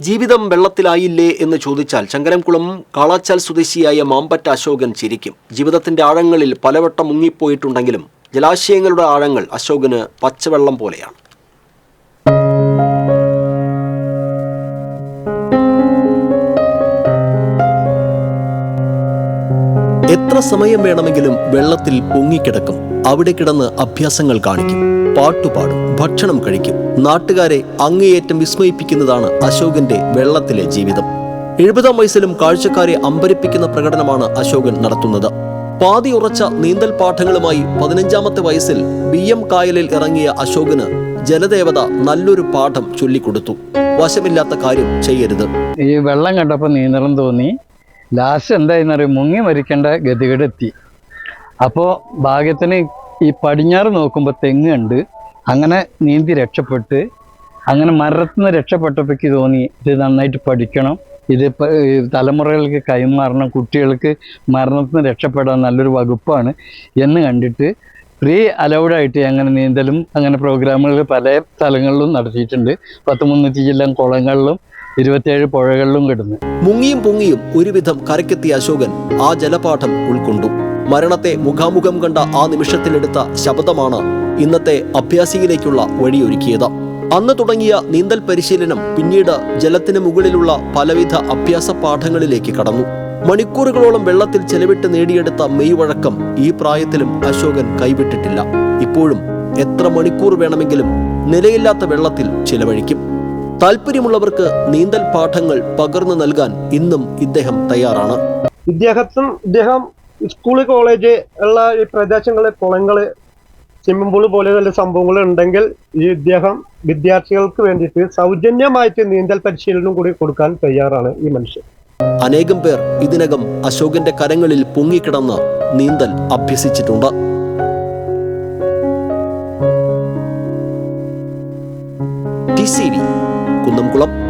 ജീവിതം വെള്ളത്തിലായില്ലേ എന്ന് ചോദിച്ചാൽ ചങ്കരംകുളം കാളാച്ചാൽ സ്വദേശിയായ മാമ്പറ്റ അശോകൻ ചിരിക്കും. ജീവിതത്തിന്റെ ആഴങ്ങളിൽ പലവട്ടം മുങ്ങിപ്പോയിട്ടുണ്ടെങ്കിലും ജലാശയങ്ങളുടെ ആഴങ്ങൾ അശോകന് പച്ചവെള്ളം പോലെയാണ്. എത്ര സമയം വേണമെങ്കിലും വെള്ളത്തിൽ പൊങ്ങിക്കിടക്കും. അവിടെ കിടന്ന് അഭ്യാസങ്ങൾ കാണിക്കും. പാട്ടുപാടും ഭക്ഷണം കഴിക്കും. നാട്ടുകാരെ അങ്ങേയറ്റം വിസ്മയിപ്പിക്കുന്നതാണ് അശോകന്റെ വെള്ളത്തിലെ ജീവിതം. എഴുപതാം വയസ്സിലും കാഴ്ചക്കാരെ അമ്പരിപ്പിക്കുന്ന പ്രകടനമാണ് അശോകൻ നടത്തുന്നത്. പാതി ഉറച്ച നീന്തൽ പാഠങ്ങളുമായി പതിനഞ്ചാമത്തെ വയസ്സിൽ ബി എം കായലിൽ ഇറങ്ങിയ അശോകന് ജലദേവത നല്ലൊരു പാഠം ചൊല്ലിക്കൊടുത്തു. വശമില്ലാത്ത കാര്യം ചെയ്യരുത്. ഈ വെള്ളം കണ്ടപ്പോൾ നീന്തണം തോന്നി. ലാസ്റ്റ് എന്തായെന്ന് അറിയാം മുങ്ങി മരിക്കേണ്ട ഗതികേടെത്തി. അപ്പോൾ ഭാഗ്യത്തിന് ഈ പടിഞ്ഞാറ് നോക്കുമ്പോൾ തെങ്ങ് ഉണ്ട് അങ്ങനെ നീന്തി രക്ഷപ്പെട്ട് അങ്ങനെ മരത്തിൽ നിന്ന് തോന്നി ഇത് നന്നായിട്ട് പഠിക്കണം. ഇത് തലമുറകൾക്ക് കൈമാറണം കുട്ടികൾക്ക് മരണത്തിൽ നിന്ന് രക്ഷപ്പെടാൻ നല്ലൊരു വകുപ്പാണ് എന്ന് കണ്ടിട്ട് ഫ്രീ അലൗഡായിട്ട് അങ്ങനെ നീന്തലും അങ്ങനെ പ്രോഗ്രാമുകൾ പല സ്ഥലങ്ങളിലും നടത്തിയിട്ടുണ്ട്. പത്ത് മുന്നൂറ്റി ജില്ല കുളങ്ങളിലും ഇരുപത്തിയേഴ് പുഴകളിലും കിടന്ന്. മുങ്ങിയും പൊങ്ങിയും ഒരുവിധം കരക്കെത്തിയ അശോകൻ ആ ജലപാഠം ഉൾക്കൊണ്ടു. മരണത്തെ മുഖാമുഖം കണ്ട ആ നിമിഷത്തിലെടുത്ത ശബ്ദമാണ് ഇന്നത്തെ അഭ്യാസിയിലേക്കുള്ള വഴിയൊരുക്കിയത്. അന്ന് തുടങ്ങിയ നീന്തൽ പരിശീലനം പിന്നീട് ജലത്തിന് മുകളിലുള്ള പലവിധ അഭ്യാസ പാഠങ്ങളിലേക്ക് കടന്നു. മണിക്കൂറുകളോളം വെള്ളത്തിൽ ചെലവിട്ട് നേടിയെടുത്ത മെയ്വഴക്കം ഈ പ്രായത്തിലും അശോകൻ കൈവിട്ടിട്ടില്ല. ഇപ്പോഴും എത്ര മണിക്കൂർ വേണമെങ്കിലും നിലയില്ലാത്ത വെള്ളത്തിൽ ചിലവഴിക്കും. താല്പര്യമുള്ളവർക്ക് നീന്തൽ പാഠങ്ങൾ പകർന്നു നൽകാൻ ഇന്നും ഇദ്ദേഹം തയ്യാറാണ്. ഇദ്ദേഹത്തും ഇദ്ദേഹം സ്കൂൾ കോളേജ് ഉള്ള ഈ പ്രദേശങ്ങൾ കുളങ്ങൾ സ്വിമ്മിംഗ് പൂൾ പോലെ നല്ല സംഭവങ്ങൾ ഉണ്ടെങ്കിൽ ഈ ഇദ്ദേഹം വിദ്യാർത്ഥികൾക്ക് വേണ്ടിയിട്ട് സൗജന്യമായിട്ട് നീന്തൽ പരിശീലനം കൂടി കൊടുക്കാൻ തയ്യാറാണ് ഈ മനുഷ്യൻ. അനേകം പേർ ഇതിനകം അശോകന്റെ കരങ്ങളിൽ പൊങ്ങിക്കിടന്ന് നീന്തൽ അഭ്യസിച്ചിട്ടുണ്ട്. കുന്നംകുളം.